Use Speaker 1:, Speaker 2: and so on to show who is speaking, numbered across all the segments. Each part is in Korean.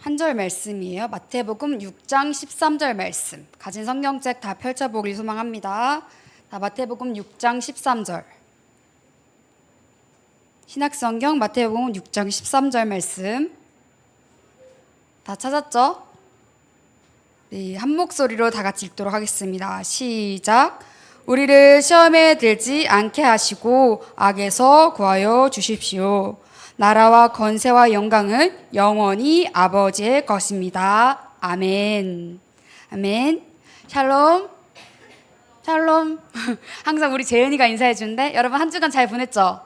Speaker 1: 한 절 말씀이에요. 마태복음 6장 13절 말씀. 가진 성경책 다 펼쳐보길 소망합니다. 다 마태복음 6장 13절. 신학성경 마태복음 6장 13절 말씀. 다 찾았죠? 네, 한 목소리로 다 같이 읽도록 하겠습니다. 시작. 우리를 시험에 들지 않게 하시고 악에서 구하여 주십시오. 나라와 건세와 영광은 영원히 아버지의 것입니다. 아멘. 아멘. 샬롬. 샬롬. 항상 우리 재은이가 인사해 주는데 여러분 한 주간 잘 보냈죠?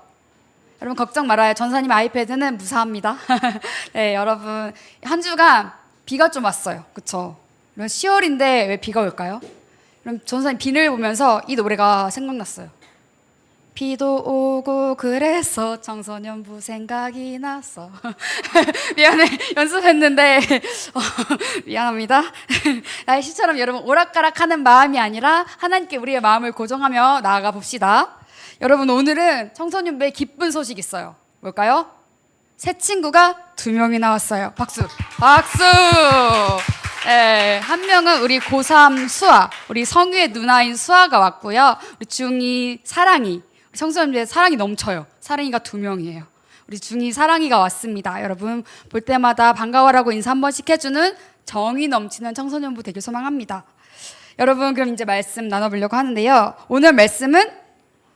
Speaker 1: 여러분 걱정 말아요. 전사님 아이패드는 무사합니다. 네, 여러분 한 주간 비가 좀 왔어요. 그쵸? 10월인데 왜 비가 올까요? 그럼 전사님 비를 보면서 이 노래가 생각났어요. 비도 오고 그래서 청소년부 생각이 났어. 미안해 연습했는데 어, 미안합니다. 날씨처럼 여러분 오락가락하는 마음이 아니라 하나님께 우리의 마음을 고정하며 나아가 봅시다. 여러분 오늘은 청소년부의 기쁜 소식 있어요. 뭘까요? 새 친구가 두 명이 나왔어요. 박수. 박수. 네, 한 명은 우리 고3 수아, 우리 성유의 누나인 수아가 왔고요. 우리 중2 사랑이, 청소년부의 사랑이 넘쳐요. 사랑이가 두 명이에요. 우리 중2 사랑이가 왔습니다. 여러분 볼 때마다 반가워라고 인사 한 번씩 해주는 정이 넘치는 청소년부 되길 소망합니다. 여러분 그럼 이제 말씀 나눠보려고 하는데요. 오늘 말씀은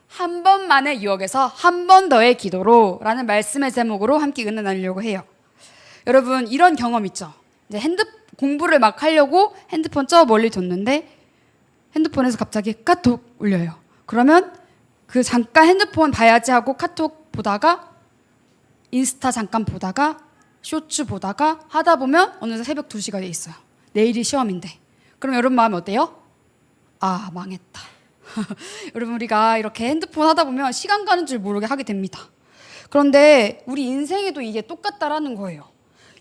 Speaker 1: 한 번만의 유혹에서 한 번 더의 기도로라는 말씀의 제목으로 함께 은혜 나누려고 해요. 여러분 이런 경험 있죠? 이제 핸드 공부를 막 하려고 핸드폰 저 멀리 뒀는데 핸드폰에서 갑자기 카톡 울려요. 그러면 그 잠깐 핸드폰 봐야지 하고 카톡 보다가 인스타 잠깐 보다가 쇼츠 보다가 하다 보면 어느새 새벽 2시가 돼 있어요. 내일이 시험인데. 그럼 여러분 마음이 어때요? 아, 망했다. 여러분 우리가 이렇게 핸드폰 하다 보면 시간 가는 줄 모르게 하게 됩니다. 그런데 우리 인생에도 이게 똑같다라는 거예요.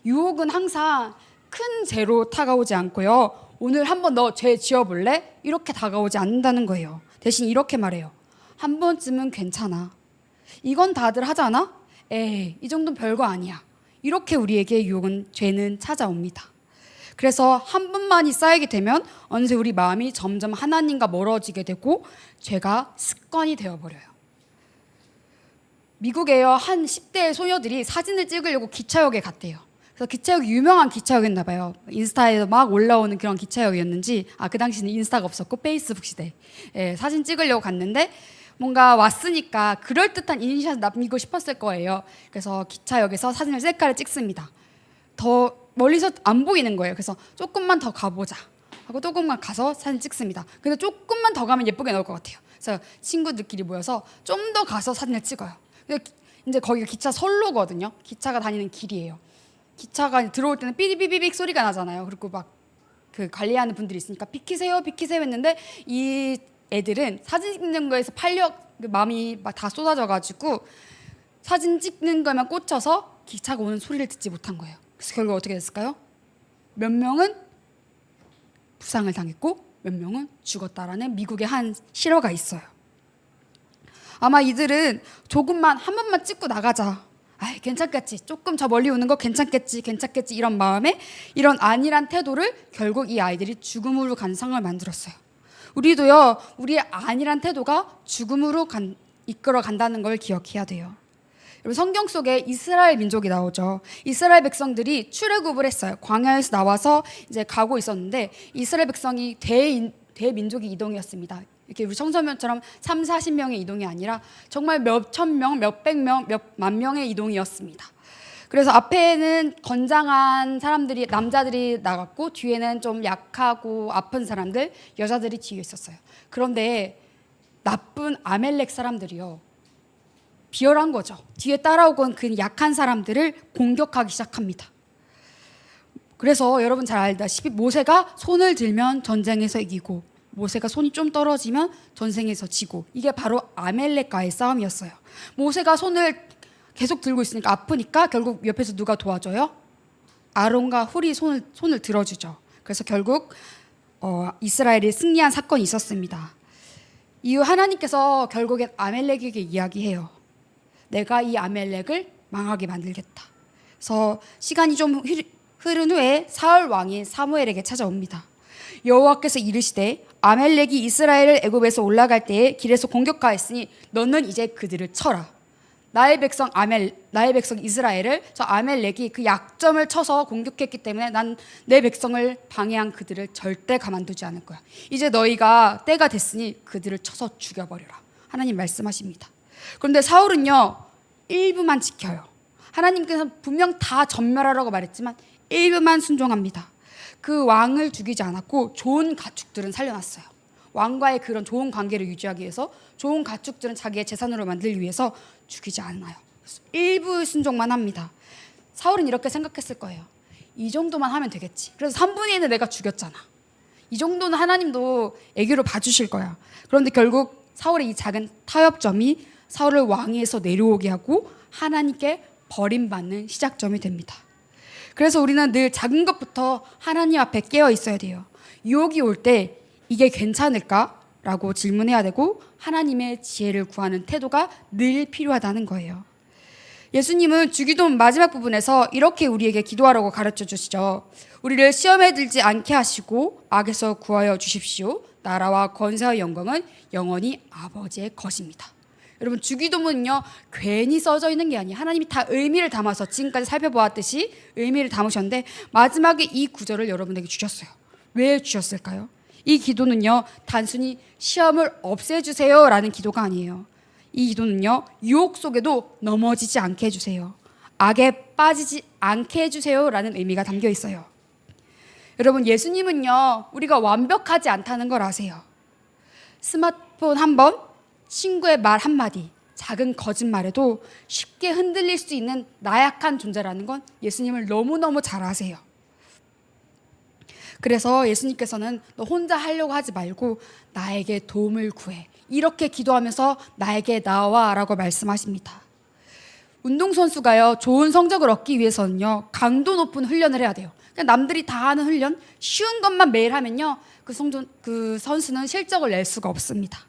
Speaker 1: 유혹은 항상 큰 죄로 다가오지 않고요. 오늘 한번 너 죄 지어볼래? 이렇게 다가오지 않는다는 거예요. 대신 이렇게 말해요. 한 번쯤은 괜찮아. 이건 다들 하잖아? 에이, 이 정도는 별거 아니야. 이렇게 우리에게 유혹은 죄는 찾아옵니다. 그래서 한 번만이 쌓이게 되면 어느새 우리 마음이 점점 하나님과 멀어지게 되고 죄가 습관이 되어버려요. 미국에요 한 10대 소녀들이 사진을 찍으려고 기차역에 갔대요. 그래서 기차역이 유명한 기차역이었나 봐요. 인스타에 막 올라오는 그런 기차역이었는지 아 그 당시는 인스타가 없었고 페이스북 시대. 예, 사진 찍으려고 갔는데 뭔가 왔으니까 그럴 듯한 인샷 남기고 싶었을 거예요. 그래서 기차역에서 사진을 셀카를 찍습니다. 더 멀리서 안 보이는 거예요. 그래서 조금만 더 가보자 하고 조금만 가서 사진 찍습니다. 근데 조금만 더 가면 예쁘게 나올 것 같아요. 그래서 친구들끼리 모여서 좀 더 가서 사진을 찍어요. 근데 기- 이제 거기가 기차 선로거든요. 기차가 다니는 길이에요. 기차가 들어올 때는 삐리비비빅 소리가 나잖아요. 그리고 막 그 관리하는 분들이 있으니까 비키세요, 비키세요 했는데 이 애들은 사진 찍는 거에서 팔력 그 마음이 막 다 쏟아져가지고 사진 찍는 거에만 꽂혀서 기차가 오는 소리를 듣지 못한 거예요. 그래서 결국 어떻게 됐을까요? 몇 명은 부상을 당했고 몇 명은 죽었다라는 미국의 한 실화가 있어요. 아마 이들은 조금만 한 번만 찍고 나가자. 아, 괜찮겠지. 조금 저 멀리 오는 거 괜찮겠지. 괜찮겠지. 이런 마음에 이런 안일한 태도를 결국 이 아이들이 죽음으로 간 상을 만들었어요. 우리도요. 우리의 안일한 태도가 죽음으로 간, 이끌어 간다는 걸 기억해야 돼요. 여러분 성경 속에 이스라엘 민족이 나오죠. 이스라엘 백성들이 출애굽을 했어요. 광야에서 나와서 이제 가고 있었는데 이스라엘 백성이 대 대민족이 이동이었습니다. 이렇게 우리 청소년처럼 3, 40명의 이동이 아니라 정말 몇 천 명, 몇 백 명, 몇 만 명의 이동이었습니다. 그래서 앞에는 건장한 사람들이 남자들이 나갔고 뒤에는 좀 약하고 아픈 사람들, 여자들이 뒤에 있었어요. 그런데 나쁜 아멜렉 사람들이요. 비열한 거죠. 뒤에 따라오건 그 약한 사람들을 공격하기 시작합니다. 그래서 여러분 잘 알다시피 모세가 손을 들면 전쟁에서 이기고 모세가 손이 좀 떨어지면 전쟁에서 지고 이게 바로 아멜렉과의 싸움이었어요. 모세가 손을 계속 들고 있으니까 아프니까 결국 옆에서 누가 도와줘요? 아론과 훌이 손을 손을 들어주죠. 그래서 결국 어, 이스라엘이 승리한 사건이 있었습니다. 이후 하나님께서 결국엔 아멜렉에게 이야기해요. 내가 이 아멜렉을 망하게 만들겠다. 그래서 시간이 좀 흐- 흐른 후에 사울 왕이 사무엘에게 찾아옵니다. 여호와께서 이르시되 아멜렉이 이스라엘을 애굽에서 올라갈 때에 길에서 공격하였으니 너는 이제 그들을 쳐라. 나의 백성 아멜 나의 백성 이스라엘을 저 아멜렉이 그 약점을 쳐서 공격했기 때문에 난 내 백성을 방해한 그들을 절대 가만두지 않을 거야. 이제 너희가 때가 됐으니 그들을 쳐서 죽여버려라. 하나님 말씀하십니다. 그런데 사울은요 일부만 지켜요. 하나님께서 분명 다 전멸하라고 말했지만 일부만 순종합니다. 그 왕을 죽이지 않았고 좋은 가축들은 살려놨어요. 왕과의 그런 좋은 관계를 유지하기 위해서 좋은 가축들은 자기의 재산으로 만들기 위해서 죽이지 않아요. 일부 순종만 합니다. 사울은 이렇게 생각했을 거예요. 이 정도만 하면 되겠지. 그래서 3분의 1은 내가 죽였잖아. 이 정도는 하나님도 애교로 봐주실 거야. 그런데 결국 사울의 이 작은 타협점이 사울을 왕위에서 내려오게 하고 하나님께 버림받는 시작점이 됩니다. 그래서 우리는 늘 작은 것부터 하나님 앞에 깨어 있어야 돼요. 유혹이 올 때 이게 괜찮을까? 라고 질문해야 되고 하나님의 지혜를 구하는 태도가 늘 필요하다는 거예요. 예수님은 주기도 마지막 부분에서 이렇게 우리에게 기도하라고 가르쳐 주시죠. 우리를 시험에 들지 않게 하시고 악에서 구하여 주십시오. 나라와 권세와 영광은 영원히 아버지의 것입니다. 여러분 주기도문은요 괜히 써져 있는 게 아니에요. 하나님이 다 의미를 담아서 지금까지 살펴보았듯이 의미를 담으셨는데 마지막에 이 구절을 여러분에게 주셨어요. 왜 주셨을까요? 이 기도는요 단순히 시험을 없애주세요 라는 기도가 아니에요. 이 기도는요 유혹 속에도 넘어지지 않게 해주세요. 악에 빠지지 않게 해주세요 라는 의미가 담겨 있어요. 여러분 예수님은요 우리가 완벽하지 않다는 걸 아세요. 스마트폰 한 번, 친구의 말 한마디, 작은 거짓말에도 쉽게 흔들릴 수 있는 나약한 존재라는 건 예수님을 너무너무 잘 아세요. 그래서 예수님께서는 너 혼자 하려고 하지 말고 나에게 도움을 구해. 이렇게 기도하면서 나에게 나와 라고 말씀하십니다. 운동선수가요, 좋은 성적을 얻기 위해서는요, 강도 높은 훈련을 해야 돼요. 그냥 남들이 다 하는 훈련, 쉬운 것만 매일 하면요, 그, 성전, 그 선수는 실적을 낼 수가 없습니다.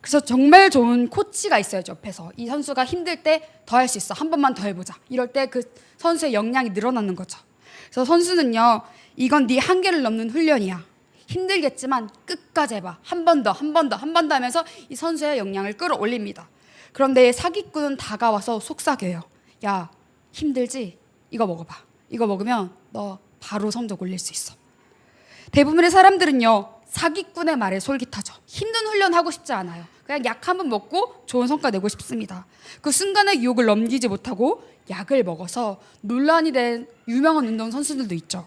Speaker 1: 그래서 정말 좋은 코치가 있어요, 옆에서. 이 선수가 힘들 때 더 할 수 있어. 한 번만 더 해보자. 이럴 때 그 선수의 역량이 늘어나는 거죠. 그래서 선수는요, 이건 네 한계를 넘는 훈련이야. 힘들겠지만 끝까지 해봐. 한 번 더, 한 번 더, 한 번 더 하면서 이 선수의 역량을 끌어올립니다. 그런데 사기꾼은 다가와서 속삭여요. 야, 힘들지? 이거 먹어봐. 이거 먹으면 너 바로 성적 올릴 수 있어. 대부분의 사람들은요, 사기꾼의 말에 솔깃하죠. 힘든 훈련 하고 싶지 않아요. 그냥 약 한 번 먹고 좋은 성과 내고 싶습니다. 그 순간의 유혹을 넘기지 못하고 약을 먹어서 논란이 된 유명한 운동 선수들도 있죠.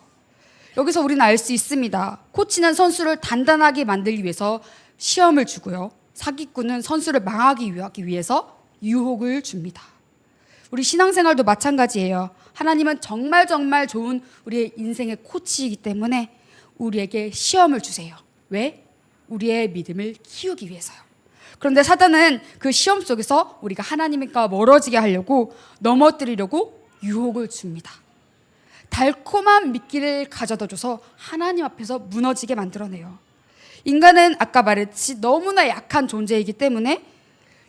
Speaker 1: 여기서 우리는 알 수 있습니다. 코치는 선수를 단단하게 만들기 위해서 시험을 주고요. 사기꾼은 선수를 망하기 위해서 유혹을 줍니다. 우리 신앙생활도 마찬가지예요. 하나님은 정말 정말 좋은 우리의 인생의 코치이기 때문에 우리에게 시험을 주세요. 왜? 우리의 믿음을 키우기 위해서요. 그런데 사단은 그 시험 속에서 우리가 하나님과 멀어지게 하려고 넘어뜨리려고 유혹을 줍니다. 달콤한 미끼를 가져다 줘서 하나님 앞에서 무너지게 만들어내요. 인간은 아까 말했듯이 너무나 약한 존재이기 때문에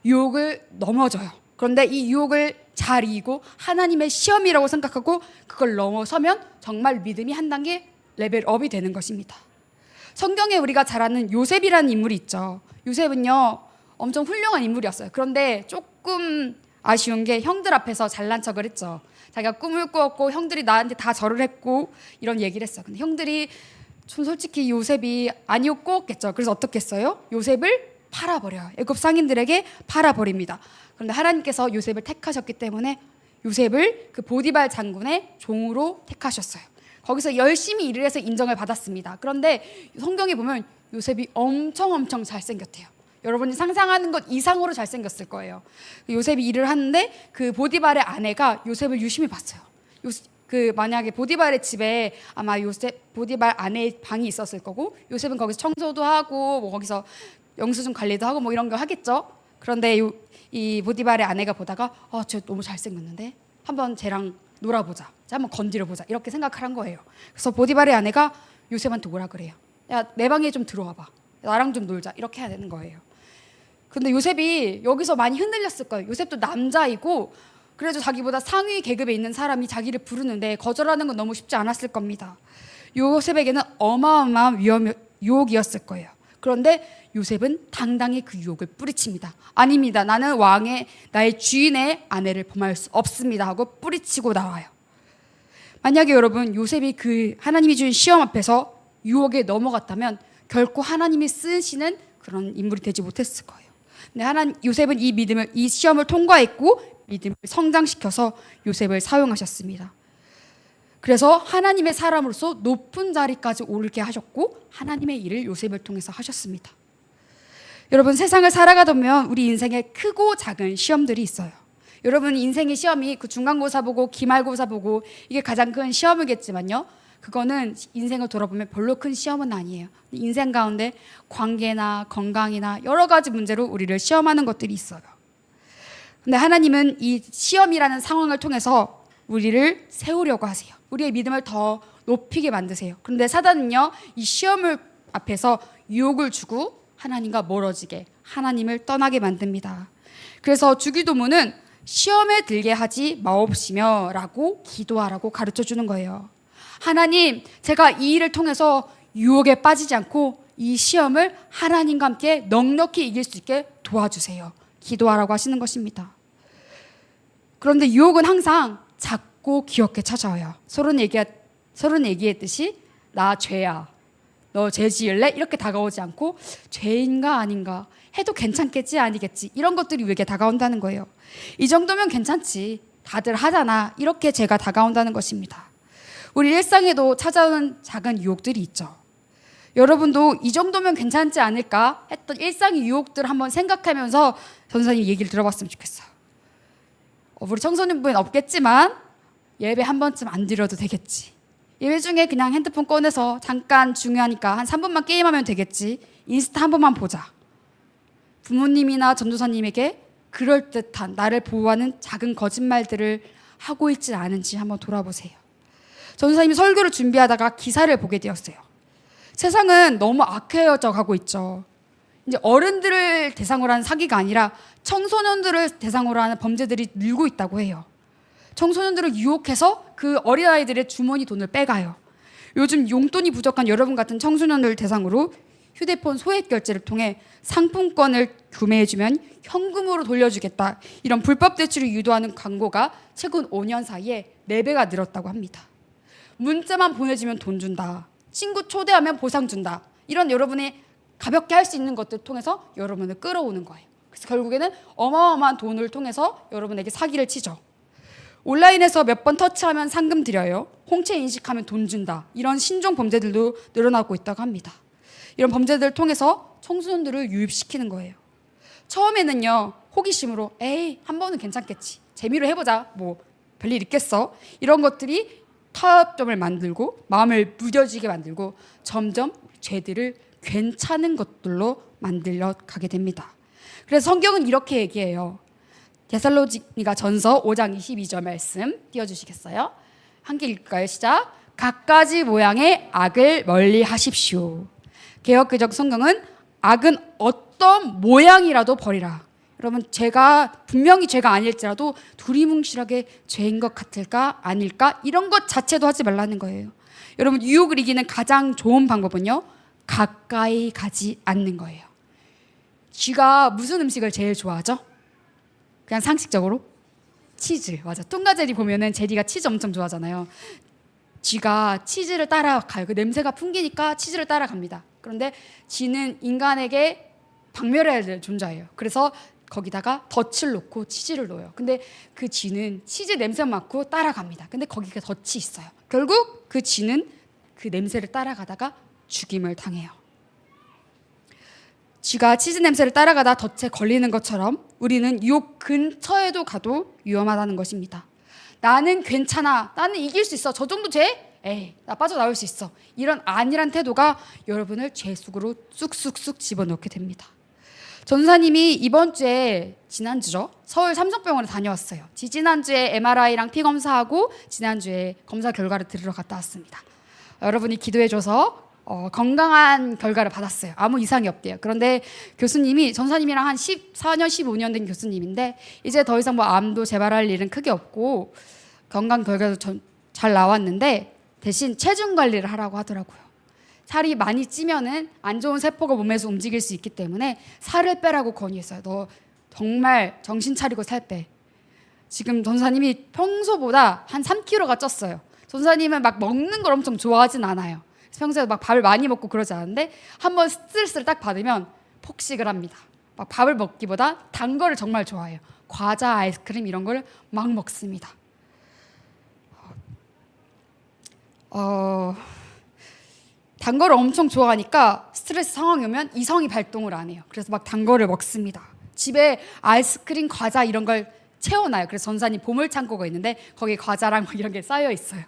Speaker 1: 유혹을 넘어져요. 그런데 이 유혹을 잘 이기고 하나님의 시험이라고 생각하고 그걸 넘어서면 정말 믿음이 한 단계 레벨업이 되는 것입니다. 성경에 우리가 잘 아는 요셉이라는 인물이 있죠. 요셉은요, 엄청 훌륭한 인물이었어요. 그런데 조금 아쉬운 게 형들 앞에서 잘난 척을 했죠. 자기가 꿈을 꾸었고 형들이 나한테 다 절을 했고 이런 얘기를 했어. 근데 형들이 좀 솔직히 요셉이 아니었겠죠. 그래서 어떻게 했어요? 요셉을 팔아버려요. 애굽 상인들에게 팔아버립니다. 그런데 하나님께서 요셉을 택하셨기 때문에 요셉을 그 보디발 장군의 종으로 택하셨어요. 거기서 열심히 일을 해서 인정을 받았습니다. 그런데 성경에 보면 요셉이 엄청 엄청 잘생겼대요. 여러분이 상상하는 것 이상으로 잘생겼을 거예요. 요셉이 일을 하는데 그 보디발의 아내가 요셉을 유심히 봤어요. 요, 그 만약에 보디발의 집에 아마 요셉 보디발 아내의 방이 있었을 거고 요셉은 거기서 청소도 하고 뭐 거기서 영수증 관리도 하고 뭐 이런 거 하겠죠. 그런데 요, 이 보디발의 아내가 보다가 어저 너무 잘생겼는데 한번 쟤랑 놀아보자. 자 한번 건드려 보자. 이렇게 생각을 한 거예요. 그래서 보디발의 아내가 요셉한테 뭐라 그래요? 야 내 방에 좀 들어와 봐. 나랑 좀 놀자. 이렇게 해야 되는 거예요. 근데 요셉이 여기서 많이 흔들렸을 거예요. 요셉도 남자이고 그래도 자기보다 상위 계급에 있는 사람이 자기를 부르는데 거절하는 건 너무 쉽지 않았을 겁니다. 요셉에게는 어마어마한 위험 유혹이었을 거예요. 그런데 요셉은 당당히 그 유혹을 뿌리칩니다. 아닙니다. 나는 왕의 나의 주인의 아내를 범할 수 없습니다 하고 뿌리치고 나와요. 만약에 여러분 요셉이 그 하나님이 준 시험 앞에서 유혹에 넘어갔다면 결코 하나님이 쓰시는 그런 인물이 되지 못했을 거예요. 근데 하나님 요셉은 이 믿음을 이 시험을 통과했고 믿음을 성장시켜서 요셉을 사용하셨습니다. 그래서 하나님의 사람으로서 높은 자리까지 오르게 하셨고 하나님의 일을 요셉을 통해서 하셨습니다. 여러분 세상을 살아가다 보면 우리 인생에 크고 작은 시험들이 있어요. 여러분 인생의 시험이 그 중간고사 보고 기말고사 보고 이게 가장 큰 시험이겠지만요. 그거는 인생을 돌아보면 별로 큰 시험은 아니에요. 인생 가운데 관계나 건강이나 여러 가지 문제로 우리를 시험하는 것들이 있어요. 근데 하나님은 이 시험이라는 상황을 통해서 우리를 세우려고 하세요. 우리의 믿음을 더 높이게 만드세요. 그런데 사단은요, 이 시험을 앞에서 유혹을 주고 하나님과 멀어지게, 하나님을 떠나게 만듭니다. 그래서 주기도문은 시험에 들게 하지 마옵시며 라고 기도하라고 가르쳐 주는 거예요. 하나님, 제가 이 일을 통해서 유혹에 빠지지 않고 이 시험을 하나님과 함께 넉넉히 이길 수 있게 도와주세요. 기도하라고 하시는 것입니다. 그런데 유혹은 항상 작고 귀엽게 찾아와요. 서론 얘기 서론 얘기했듯이 나 죄야. 너 죄 지을래? 이렇게 다가오지 않고 죄인가 아닌가 해도 괜찮겠지 아니겠지 이런 것들이 우리에게 다가온다는 거예요. 이 정도면 괜찮지. 다들 하잖아. 이렇게 죄가 다가온다는 것입니다. 우리 일상에도 찾아오는 작은 유혹들이 있죠. 여러분도 이 정도면 괜찮지 않을까 했던 일상의 유혹들 한번 생각하면서 전사님 얘기를 들어봤으면 좋겠어요. 어, 우리 청소년부엔 없겠지만 예배 한 번쯤 안 드려도 되겠지. 예배 중에 그냥 핸드폰 꺼내서 잠깐 중요하니까 한 3분만 게임하면 되겠지. 인스타 한 번만 보자. 부모님이나 전도사님에게 그럴듯한 나를 보호하는 작은 거짓말들을 하고 있지 않은지 한번 돌아보세요. 전도사님이 설교를 준비하다가 기사를 보게 되었어요. 세상은 너무 악해져 가고 있죠. 이제 어른들을 대상으로 하는 사기가 아니라 청소년들을 대상으로 하는 범죄들이 늘고 있다고 해요. 청소년들을 유혹해서 그 어린아이들의 주머니 돈을 빼가요. 요즘 용돈이 부족한 여러분 같은 청소년들 대상으로 휴대폰 소액 결제를 통해 상품권을 구매해주면 현금으로 돌려주겠다. 이런 불법 대출을 유도하는 광고가 최근 5년 사이에 4배가 늘었다고 합니다. 문자만 보내주면 돈 준다. 친구 초대하면 보상 준다. 이런 여러분이 가볍게 할 수 있는 것들 통해서 여러분을 끌어오는 거예요. 그래서 결국에는 어마어마한 돈을 통해서 여러분에게 사기를 치죠. 온라인에서 몇 번 터치하면 상금 드려요. 홍채 인식하면 돈 준다. 이런 신종 범죄들도 늘어나고 있다고 합니다. 이런 범죄들을 통해서 청소년들을 유입시키는 거예요. 처음에는요 호기심으로 에이 한 번은 괜찮겠지 재미로 해보자 뭐 별일 있겠어 이런 것들이 타협점을 만들고 마음을 무뎌지게 만들고 점점 죄들을 괜찮은 것들로 만들려 가게 됩니다. 그래서 성경은 이렇게 얘기해요. 데살로니가 전서 5장 22절 말씀 띄워주시겠어요? 함께 읽을까요? 시작. 각가지 모양의 악을 멀리 하십시오. 개혁개정 성경은 악은 어떤 모양이라도 버리라. 여러분 죄가 분명히 죄가 아닐지라도 두리뭉실하게 죄인 것 같을까 아닐까 이런 것 자체도 하지 말라는 거예요. 여러분 유혹을 이기는 가장 좋은 방법은요 가까이 가지 않는 거예요. 쥐가 무슨 음식을 제일 좋아하죠? 그냥 상식적으로 치즈 맞아. 뚱가제리 보면은 제리가 치즈 엄청 좋아하잖아요. 쥐가 치즈를 따라가요. 그 냄새가 풍기니까 치즈를 따라갑니다. 그런데 쥐는 인간에게 박멸해야 될 존재예요. 그래서 거기다가 덫을 놓고 치즈를 넣어요. 근데 그 쥐는 치즈 냄새 맡고 따라갑니다. 근데 거기가 덫이 있어요. 결국 그 쥐는 그 냄새를 따라가다가 죽임을 당해요. 쥐가 치즈 냄새를 따라가다 덫에 걸리는 것처럼 우리는 유혹 근처에도 가도 위험하다는 것입니다. 나는 괜찮아. 나는 이길 수 있어. 저 정도 죄? 에이, 나 빠져나올 수 있어. 이런 안일한 태도가 여러분을 죄 속으로 쑥쑥쑥 집어넣게 됩니다. 전사님이 이번 주에 지난주죠 서울 삼성병원에 다녀왔어요. 지지난주에 MRI랑 피 검사하고 지난주에 검사 결과를 들으러 갔다 왔습니다. 여러분이 기도해줘서 어, 건강한 결과를 받았어요. 아무 이상이 없대요. 그런데 교수님이 전사님이랑 한 14년, 15년 된 교수님인데 이제 더 이상 뭐 암도 재발할 일은 크게 없고 건강 결과도 전- 잘 나왔는데 대신 체중 관리를 하라고 하더라고요. 살이 많이 찌면은 안 좋은 세포가 몸에서 움직일 수 있기 때문에 살을 빼라고 건의했어요. 너 정말 정신 차리고 살 빼. 지금 전사님이 평소보다 한 3kg가 쪘어요. 전사님은 막 먹는 걸 엄청 좋아하진 않아요. 평소에 막 밥을 많이 먹고 그러지 않은데 한번 스트레스를 딱 받으면 폭식을 합니다. 막 밥을 먹기보다 단 거를 정말 좋아해요. 과자, 아이스크림 이런 걸 막 먹습니다. 어, 단 거를 엄청 좋아하니까 스트레스 상황이 오면 이성이 발동을 안 해요. 그래서 막 단 거를 먹습니다. 집에 아이스크림, 과자 이런 걸 채워놔요. 그래서 전산이 보물 창고가 있는데 거기 과자랑 막 이런 게 쌓여 있어요.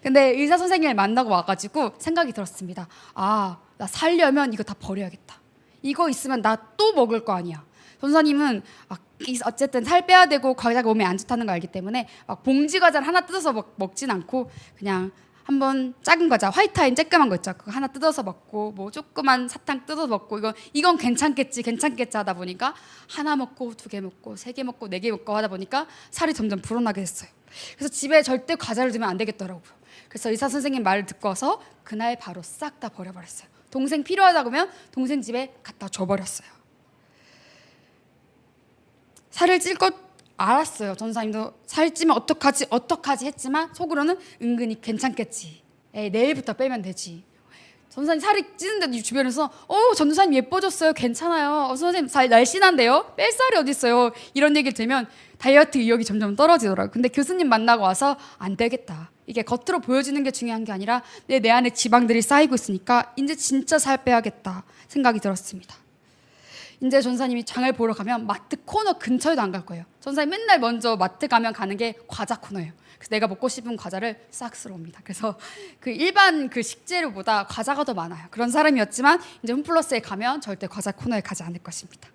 Speaker 1: 근데 의사 선생님을 만나고 와가지고 생각이 들었습니다. 아, 나 살려면 이거 다 버려야겠다. 이거 있으면 나 또 먹을 거 아니야. 전사님은 어쨌든 살 빼야 되고 과자가 몸에 안 좋다는 걸 알기 때문에 막 봉지 과자를 하나 뜯어서 먹, 먹진 않고 그냥 한번 작은 과자 화이트아인 쬐끄만 거 있죠. 그거 하나 뜯어서 먹고 뭐 조그만 사탕 뜯어서 먹고 이거 이건 괜찮겠지 괜찮겠지 하다 보니까 하나 먹고 두 개 먹고 세 개 먹고 네 개 먹고 하다 보니까 살이 점점 불어나게 됐어요. 그래서 집에 절대 과자를 두면 안 되겠더라고요. 그래서 의사 선생님 말을 듣고서 그날 바로 싹 다 버려버렸어요. 동생 필요하다고 하면 동생 집에 갖다 줘버렸어요. 살을 찔 것 알았어요. 전사님도 살 찌면 어떡하지? 어떡하지? 했지만 속으로는 은근히 괜찮겠지. 에이, 내일부터 빼면 되지. 전사님 살이 찌는데도 주변에서 어 전사님 예뻐졌어요. 괜찮아요. 어, 선생님 살 날씬한데요? 뺄 살이 어디 있어요? 이런 얘기를 들으면 다이어트 의욕이 점점 떨어지더라고요. 근데 교수님 만나고 와서 안 되겠다. 이게 겉으로 보여지는 게 중요한 게 아니라 내, 내 안에 지방들이 쌓이고 있으니까 이제 진짜 살 빼야겠다 생각이 들었습니다 이제 전사님이 장을 보러 가면 마트 코너 근처에도 안 갈 거예요. 전사님 맨날 먼저 마트 가면 가는 게 과자 코너예요. 그래서 내가 먹고 싶은 과자를 싹 쓸어옵니다. 그래서 그 일반 그 식재료보다 과자가 더 많아요. 그런 사람이었지만 이제 홈플러스에 가면 절대 과자 코너에 가지 않을 것입니다.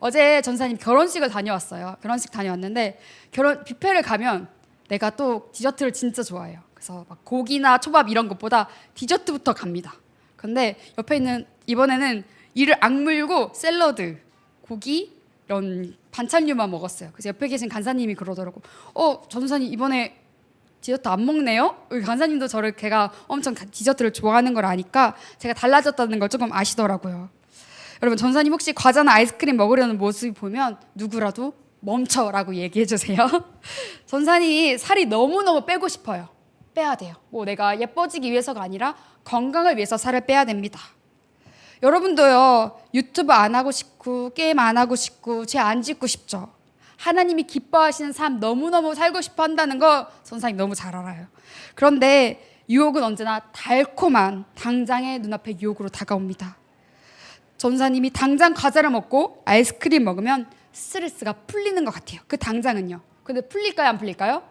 Speaker 1: 어제 전사님 결혼식을 다녀왔어요. 결혼식 다녀왔는데 결혼 뷔페를 가면 내가 또 디저트를 진짜 좋아해요. 그래서 막 고기나 초밥 이런 것보다 디저트부터 갑니다. 근데 옆에 있는 이번에는 이를 악물고 샐러드, 고기 이런 반찬류만 먹었어요. 그래서 옆에 계신 간사님이 그러더라고. 어, 전사님 이번에 디저트 안 먹네요? 간사님도 저를 걔가 엄청 가- 디저트를 좋아하는 걸 아니까 제가 달라졌다는 걸 조금 아시더라고요. 여러분 전사님 혹시 과자나 아이스크림 먹으려는 모습 보면 누구라도 멈춰라고 얘기해 주세요. 전사님이 살이 너무너무 빼고 싶어요. 빼야 돼요. 뭐 내가 예뻐지기 위해서가 아니라 건강을 위해서 살을 빼야 됩니다. 여러분도요 유튜브 안 하고 싶고 게임 안 하고 싶고 죄 안 짓고 싶죠. 하나님이 기뻐하시는 삶 너무너무 살고 싶어 한다는 거 선사님 너무 잘 알아요. 그런데 유혹은 언제나 달콤한 당장의 눈앞에 유혹으로 다가옵니다. 전사님이 당장 과자를 먹고 아이스크림 먹으면 스트레스가 풀리는 것 같아요. 그 당장은요. 근데 풀릴까요? 안 풀릴까요?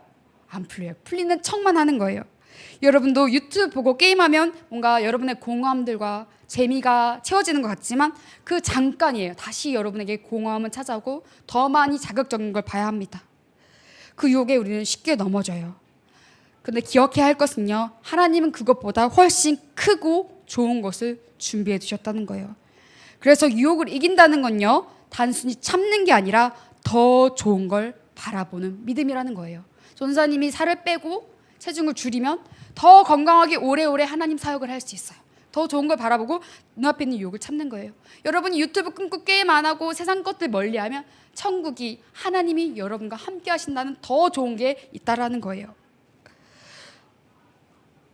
Speaker 1: 안 풀려요. 풀리는 척만 하는 거예요. 여러분도 유튜브 보고 게임하면 뭔가 여러분의 공허함들과 재미가 채워지는 것 같지만 그 잠깐이에요. 다시 여러분에게 공허함은 찾아오고 더 많이 자극적인 걸 봐야 합니다. 그 유혹에 우리는 쉽게 넘어져요. 근데 기억해야 할 것은요. 하나님은 그것보다 훨씬 크고 좋은 것을 준비해 두셨다는 거예요. 그래서 유혹을 이긴다는 건요. 단순히 참는 게 아니라 더 좋은 걸 바라보는 믿음이라는 거예요. 전사님이 살을 빼고 체중을 줄이면 더 건강하게 오래오래 하나님 사역을 할 수 있어요. 더 좋은 걸 바라보고 눈앞에 있는 유혹을 참는 거예요. 여러분이 유튜브 끊고 게임 안 하고 세상 것들 멀리하면 천국이 하나님이 여러분과 함께 하신다는 더 좋은 게 있다라는 거예요.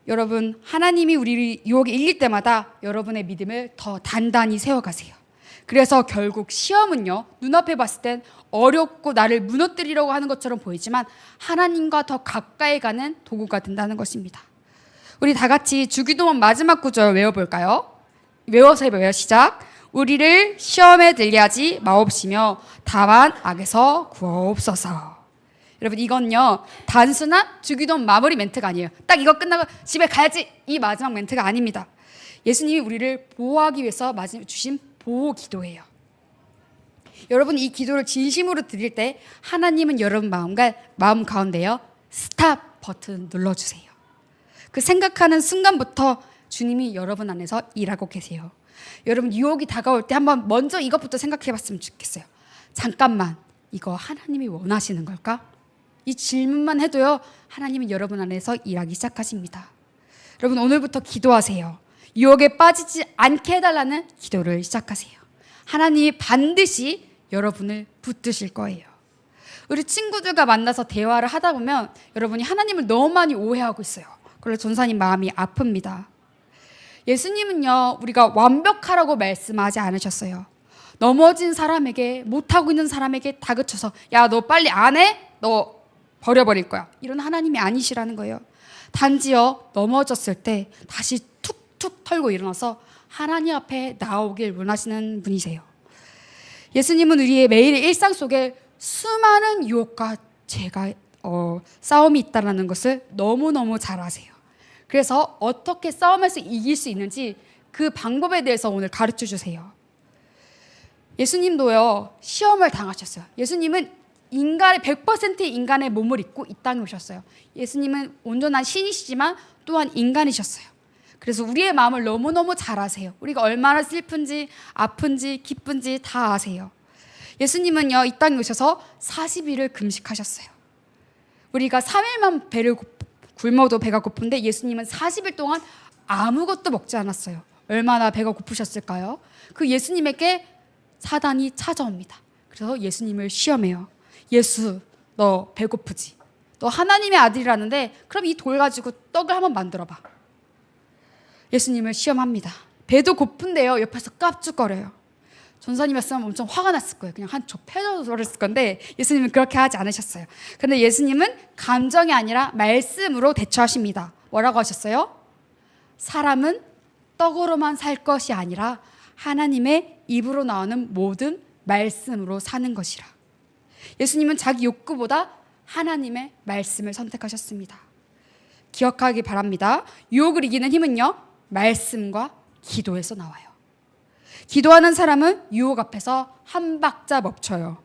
Speaker 1: 여러분 하나님이 우리 유혹에 이길 때마다 여러분의 믿음을 더 단단히 세워가세요. 그래서 결국 시험은요 눈앞에 봤을 땐 어렵고 나를 무너뜨리려고 하는 것처럼 보이지만 하나님과 더 가까이 가는 도구가 된다는 것입니다. 우리 다 같이 주기도문 마지막 구절 외워볼까요? 외워서 해봐요. 시작. 우리를 시험에 들게 하지 마옵시며 다만 악에서 구하옵소서. 여러분 이건요 단순한 주기도문 마무리 멘트가 아니에요. 딱 이거 끝나고 집에 가야지 이 마지막 멘트가 아닙니다. 예수님이 우리를 보호하기 위해서 주신 보호 기도예요. 여러분 이 기도를 진심으로 드릴 때 하나님은 여러분 마음과 마음 가운데요 스탑 버튼 눌러 주세요. 그 생각하는 순간부터 주님이 여러분 안에서 일하고 계세요. 여러분 유혹이 다가올 때 한번 먼저 이것부터 생각해 봤으면 좋겠어요. 잠깐만. 이거 하나님이 원하시는 걸까? 이 질문만 해도요. 하나님은 여러분 안에서 일하기 시작하십니다. 여러분 오늘부터 기도하세요. 유혹에 빠지지 않게 해달라는 기도를 시작하세요. 하나님이 반드시 여러분을 붙드실 거예요. 우리 친구들과 만나서 대화를 하다 보면 여러분이 하나님을 너무 많이 오해하고 있어요. 그래서 전사님 마음이 아픕니다. 예수님은요, 우리가 완벽하라고 말씀하지 않으셨어요. 넘어진 사람에게, 못하고 있는 사람에게 다그쳐서, 야, 너 빨리 안 해? 너 버려버릴 거야. 이런 하나님이 아니시라는 거예요. 단지요, 넘어졌을 때 다시 툭툭 털고 일어나서 하나님 앞에 나오길 원하시는 분이세요. 예수님은 우리의 매일 일상 속에 수많은 유혹과 제가 어, 싸움이 있다는 것을 너무너무 잘 아세요. 그래서 어떻게 싸움에서 이길 수 있는지 그 방법에 대해서 오늘 가르쳐 주세요. 예수님도요, 시험을 당하셨어요. 예수님은 인간의 100%의 인간의 몸을 입고 이 땅에 오셨어요. 예수님은 온전한 신이시지만 또한 인간이셨어요. 그래서 우리의 마음을 너무너무 잘 아세요. 우리가 얼마나 슬픈지, 아픈지, 기쁜지 다 아세요. 예수님은요, 이 땅에 오셔서 40일을 금식하셨어요. 우리가 3일만 배를 고- 굶어도 배가 고픈데 예수님은 40일 동안 아무것도 먹지 않았어요. 얼마나 배가 고프셨을까요? 그 예수님에게 사단이 찾아옵니다. 그래서 예수님을 시험해요. 예수, 너 배고프지? 너 하나님의 아들이라는데 그럼 이 돌 가지고 떡을 한번 만들어 봐. 예수님을 시험합니다. 배도 고픈데요. 옆에서 깝죽거려요. 전사님이었으면 엄청 화가 났을 거예요. 그냥 한저 패져 버렸을 건데 예수님은 그렇게 하지 않으셨어요. 그런데 예수님은 감정이 아니라 말씀으로 대처하십니다. 뭐라고 하셨어요? 사람은 떡으로만 살 것이 아니라 하나님의 입으로 나오는 모든 말씀으로 사는 것이라. 예수님은 자기 욕구보다 하나님의 말씀을 선택하셨습니다. 기억하기 바랍니다. 유혹을 이기는 힘은요, 말씀과 기도에서 나와요. 기도하는 사람은 유혹 앞에서 한 박자 멈춰요.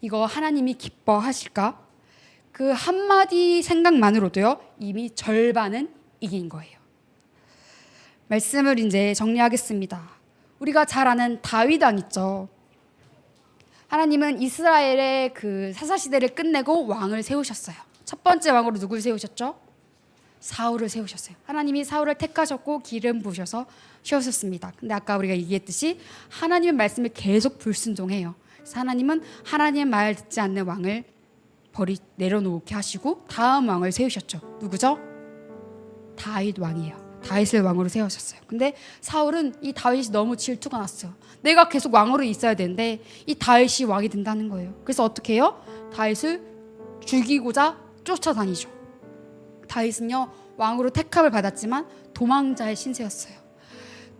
Speaker 1: 이거 하나님이 기뻐하실까? 그 한마디 생각만으로도요, 이미 절반은 이긴 거예요. 말씀을 이제 정리하겠습니다. 우리가 잘 아는 다윗 왕 있죠. 하나님은 이스라엘의 그 사사 시대를 끝내고 왕을 세우셨어요. 첫 번째 왕으로 누굴 세우셨죠? 사울을 세우셨어요. 하나님이 사울을 택하셨고 기름 부으셔서 세우셨습니다. 근데 아까 우리가 얘기했듯이 하나님의 말씀을 계속 불순종해요. 하나님은 하나님의 말 듣지 않는 왕을 버리 내려놓게 하시고 다음 왕을 세우셨죠. 누구죠? 다윗 왕이에요. 다윗을 왕으로 세우셨어요. 근데 사울은 이 다윗이 너무 질투가 났어요. 내가 계속 왕으로 있어야 되는데 이 다윗이 왕이 된다는 거예요. 그래서 어떻게 해요? 다윗을 죽이고자 쫓아다니죠. 다윗은요 왕으로 택함을 받았지만 도망자의 신세였어요.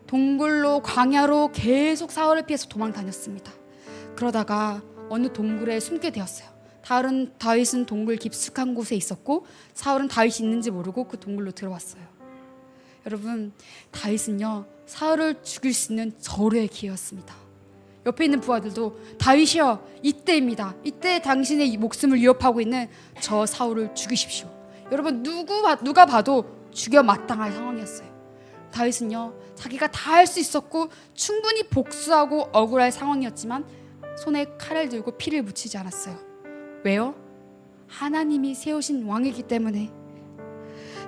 Speaker 1: 동굴로 광야로 계속 사울을 피해서 도망 다녔습니다. 그러다가 어느 동굴에 숨게 되었어요. 다른 다윗은 동굴 깊숙한 곳에 있었고 사울은 다윗이 있는지 모르고 그 동굴로 들어왔어요. 여러분 다윗은요 사울을 죽일 수 있는 절호의 기회였습니다. 옆에 있는 부하들도 다윗이여 이때입니다. 이때 당신의 목숨을 위협하고 있는 저 사울을 죽이십시오. 여러분 누구 봐- 누가 봐도 죽여 마땅할 상황이었어요. 다윗은요 자기가 다 할 수 있었고 충분히 복수하고 억울할 상황이었지만 손에 칼을 들고 피를 묻히지 않았어요. 왜요? 하나님이 세우신 왕이기 때문에.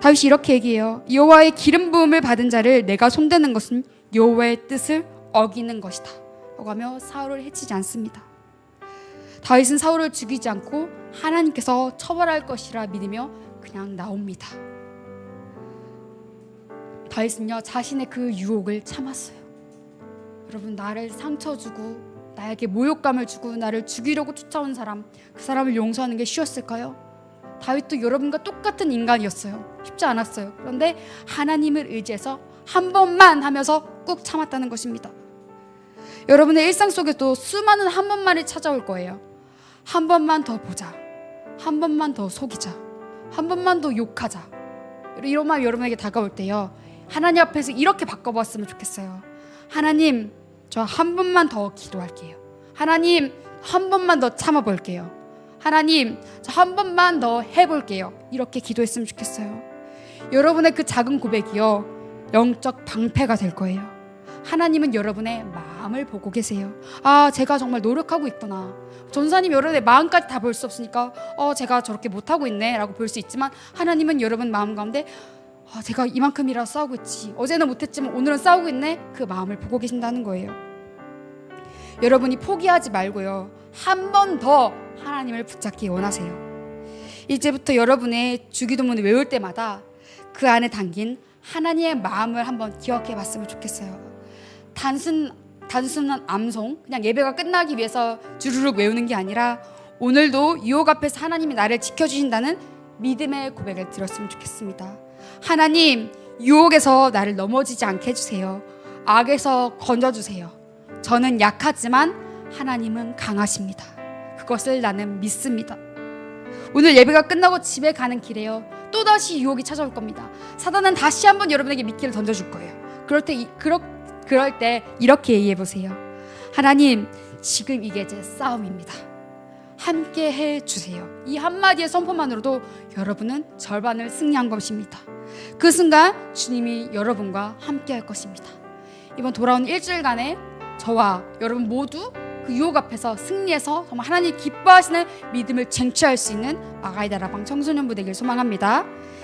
Speaker 1: 다윗이 이렇게 얘기해요. 여호와의 기름 부음을 받은 자를 내가 손대는 것은 여호와의 뜻을 어기는 것이다. 라고 하며 사울을 해치지 않습니다. 다윗은 사울을 죽이지 않고 하나님께서 처벌할 것이라 믿으며 그냥 나옵니다. 다윗은요 자신의 그 유혹을 참았어요. 여러분 나를 상처 주고 나에게 모욕감을 주고 나를 죽이려고 쫓아온 사람 그 사람을 용서하는 게 쉬웠을까요? 다윗도 여러분과 똑같은 인간이었어요. 쉽지 않았어요. 그런데 하나님을 의지해서 한 번만 하면서 꾹 참았다는 것입니다. 여러분의 일상 속에도 수많은 한 번만이 찾아올 거예요. 한 번만 더 보자. 한 번만 더 속이자. 한 번만 더 욕하자. 이런 말 여러분에게 다가올 때요. 하나님 앞에서 이렇게 바꿔봤으면 좋겠어요. 하나님, 저 한 번만 더 기도할게요. 하나님, 한 번만 더 참아볼게요. 하나님, 저 한 번만 더 해볼게요. 이렇게 기도했으면 좋겠어요. 여러분의 그 작은 고백이요. 영적 방패가 될 거예요. 하나님은 여러분의 마음을 보고 계세요. 아, 제가 정말 노력하고 있구나. 전사님 여러분의 마음까지 다 볼 수 없으니까 어, 제가 저렇게 못 하고 있네라고 볼 수 있지만 하나님은 여러분 마음 가운데 아, 제가 이만큼이라 싸우고 있지. 어제는 못했지만 오늘은 싸우고 있네. 그 마음을 보고 계신다는 거예요. 여러분이 포기하지 말고요. 한 번 더 하나님을 붙잡기 원하세요. 이제부터 여러분의 주기도문을 외울 때마다 그 안에 담긴 하나님의 마음을 한번 기억해 봤으면 좋겠어요. 단순 단순한 암송, 그냥 예배가 끝나기 위해서 주르륵 외우는 게 아니라 오늘도 유혹 앞에서 하나님이 나를 지켜주신다는 믿음의 고백을 드렸으면 좋겠습니다. 하나님, 유혹에서 나를 넘어지지 않게 해주세요. 악에서 건져주세요. 저는 약하지만 하나님은 강하십니다. 그것을 나는 믿습니다. 오늘 예배가 끝나고 집에 가는 길에요. 또다시 유혹이 찾아올 겁니다. 사단은 다시 한번 여러분에게 미끼를 던져줄 거예요. 그럴 때, 이- 그러, 그럴 때 이렇게 얘기해 보세요. 하나님, 지금 이게 제 싸움입니다. 함께 해 주세요. 이 한마디의 선포만으로도 여러분은 절반을 승리한 것입니다. 그 순간 주님이 여러분과 함께 할 것입니다. 이번 돌아온 일주일간에 저와 여러분 모두 그 유혹 앞에서 승리해서 정말 하나님 기뻐하시는 믿음을 쟁취할 수 있는 아가이다라방 청소년부 되길 소망합니다.